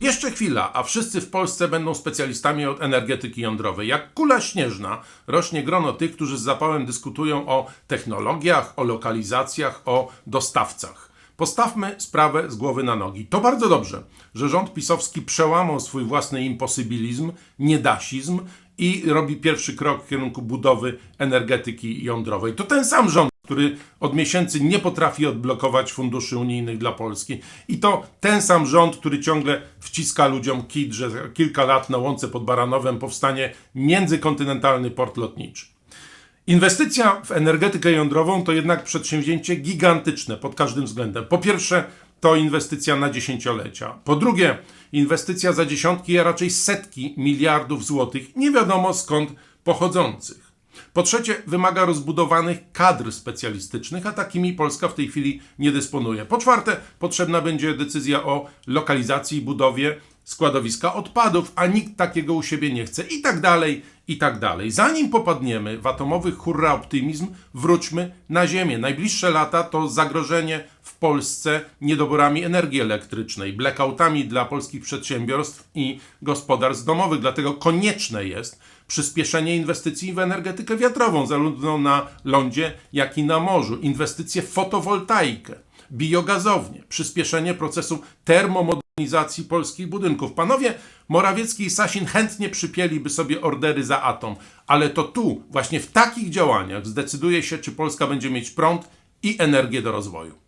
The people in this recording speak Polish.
Jeszcze chwila, a wszyscy w Polsce będą specjalistami od energetyki jądrowej. Jak kula śnieżna rośnie grono tych, którzy z zapałem dyskutują o technologiach, o lokalizacjach, o dostawcach. Postawmy sprawę z głowy na nogi. To bardzo dobrze, że rząd pisowski przełamał swój własny imposybilizm, niedasizm i robi pierwszy krok w kierunku budowy energetyki jądrowej. To ten sam rząd, który od miesięcy nie potrafi odblokować funduszy unijnych dla Polski. I to ten sam rząd, który ciągle wciska ludziom kit, że za kilka lat na łące pod Baranowem powstanie międzykontynentalny port lotniczy. Inwestycja w energetykę jądrową to jednak przedsięwzięcie gigantyczne pod każdym względem. Po pierwsze, to inwestycja na dziesięciolecia. Po drugie, inwestycja za dziesiątki, a raczej setki miliardów złotych, nie wiadomo skąd pochodzących. Po trzecie, wymaga rozbudowanych kadr specjalistycznych, a takimi Polska w tej chwili nie dysponuje. Po czwarte, potrzebna będzie decyzja o lokalizacji i budowie składowiska odpadów, a nikt takiego u siebie nie chce, i tak dalej, i tak dalej. Zanim popadniemy w atomowy hurra optymizm, wróćmy na Ziemię. Najbliższe lata to zagrożenie w Polsce niedoborami energii elektrycznej, blackoutami dla polskich przedsiębiorstw i gospodarstw domowych. Dlatego konieczne jest przyspieszenie inwestycji w energetykę wiatrową, zarówno na lądzie, jak i na morzu, inwestycje w fotowoltaikę, biogazownie, przyspieszenie procesu termomodernizacji polskich budynków. Panowie Morawiecki i Sasin chętnie przypięliby sobie ordery za atom, ale to tu, właśnie w takich działaniach zdecyduje się, czy Polska będzie mieć prąd i energię do rozwoju.